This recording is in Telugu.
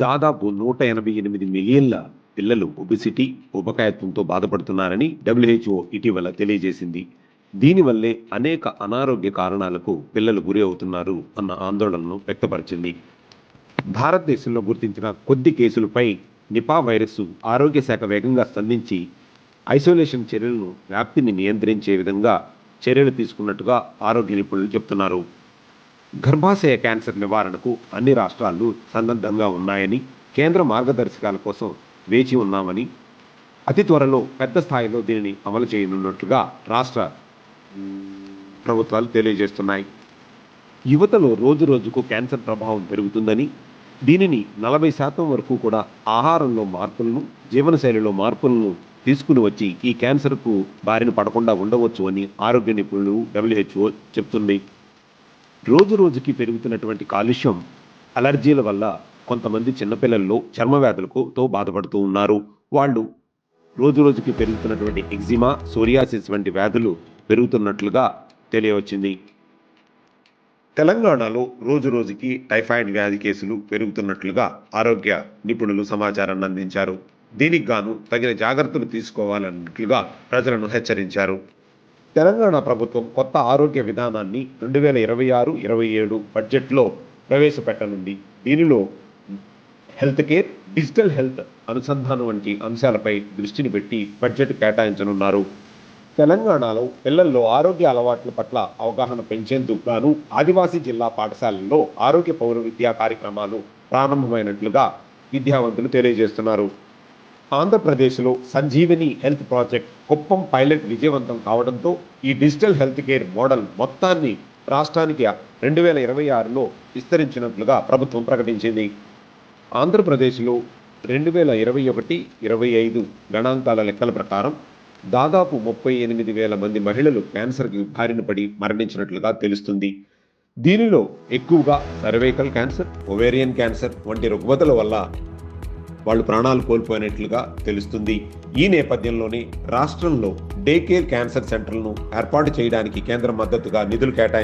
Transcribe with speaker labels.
Speaker 1: దాదాపు నూట ఎనభై ఎనిమిది మిలియన్ల పిల్లలు ఒబిసిటీ ఉపకాయత్వంతో బాధపడుతున్నారని డబ్ల్యూహెచ్ఓ ఇటీవల తెలియజేసింది. దీనివల్లే అనేక అనారోగ్య కారణాలకు పిల్లలు గురి అవుతున్నారు అన్న ఆందోళనను వ్యక్తపరిచింది. భారతదేశంలో గుర్తించిన కొద్ది కేసులపై నిపా వైరస్ ఆరోగ్య శాఖ వేగంగా స్పందించి ఐసోలేషన్ చర్యలను వ్యాప్తిని నియంత్రించే విధంగా చర్యలు తీసుకున్నట్టుగా ఆరోగ్య నిపుణులు చెప్తున్నారు. గర్భాశయ క్యాన్సర్ నివారణకు అన్ని రాష్ట్రాలు సన్నద్ధంగా ఉన్నాయని కేంద్ర మార్గదర్శకాల కోసం వేచి ఉన్నామని అతి త్వరలో పెద్ద స్థాయిలో దీనిని అమలు చేయనున్నట్లుగా రాష్ట్ర ప్రభుత్వాలు తెలియజేస్తున్నాయి. యువతలో రోజు రోజుకు క్యాన్సర్ ప్రభావం పెరుగుతుందని దీనిని నలభై శాతం వరకు కూడా ఆహారంలో మార్పులను జీవనశైలిలో మార్పులను తీసుకుని వచ్చి ఈ క్యాన్సర్కు బారిన పడకుండా ఉండవచ్చు అని ఆరోగ్య నిపుణులు డబ్ల్యూహెచ్ఓ చెప్తుంది రోజు రోజుకి పెరుగుతున్నటువంటి కాలుష్యం అలర్జీల వల్ల కొంతమంది చిన్నపిల్లల్లో చర్మ వ్యాధులకు తో బాధపడుతూ ఉన్నారు. వాళ్ళు రోజు రోజుకి పెరుగుతున్నటువంటి ఎగ్జిమా సోరియాసిస్ వంటి వ్యాధులు పెరుగుతున్నట్లుగా తెలియవచ్చింది. తెలంగాణలో రోజు రోజుకి టైఫాయిడ్ వ్యాధి కేసులు పెరుగుతున్నట్లుగా ఆరోగ్య నిపుణులు సమాచారాన్ని అందించారు. దీనికి గాను తగిన జాగ్రత్తలు తీసుకోవాలన్నట్లుగా ప్రజలను హెచ్చరించారు. తెలంగాణ ప్రభుత్వం కొత్త ఆరోగ్య విధానాన్ని రెండు వేల ఇరవై ఆరు ఇరవై ఏడు బడ్జెట్లో ప్రవేశపెట్టనుంది. దీనిలో హెల్త్ కేర్ డిజిటల్ హెల్త్ అనుసంధానం వంటి అంశాలపై దృష్టిని పెట్టి బడ్జెట్ కేటాయించనున్నారు. తెలంగాణలో పిల్లల్లో ఆరోగ్య అలవాట్ల పట్ల అవగాహన పెంచేందుకు గాను ఆదివాసీ జిల్లా పాఠశాలల్లో ఆరోగ్య పౌర విద్యా కార్యక్రమాలు ప్రారంభమైనట్లుగా విద్యావంతులు తెలియజేస్తున్నారు. ఆంధ్రప్రదేశ్లో Sanjeevani health project Kuppam pilot విజయవంతం కావడంతో ఈ డిజిటల్ హెల్త్ కేర్ మోడల్ మొత్తాన్ని రాష్ట్రానికి రెండు వేల ఇరవై ఆరులో విస్తరించినట్లుగా ప్రభుత్వం ప్రకటించింది. ఆంధ్రప్రదేశ్లో రెండు వేల ఇరవై ఒకటి ఇరవై ఐదు గణాంకాల లెక్కల ప్రకారం దాదాపు ముప్పై ఎనిమిది వేల మంది మహిళలు క్యాన్సర్కి బారిన పడి మరణించినట్లుగా తెలుస్తుంది. దీనిలో ఎక్కువగా సర్వైకల్ క్యాన్సర్ ఒవేరియన్ క్యాన్సర్ వంటి రుగ్మతల వల్ల వాళ్ళు ప్రాణాలు కోల్పోయినట్లుగా తెలుస్తుంది. ఈ నేపథ్యంలోనే రాష్ట్రంలో డే కేర్ క్యాన్సర్ సెంటర్లను ఏర్పాటు చేయడానికి కేంద్రం మద్దతుగా నిధులు కేటాయించింది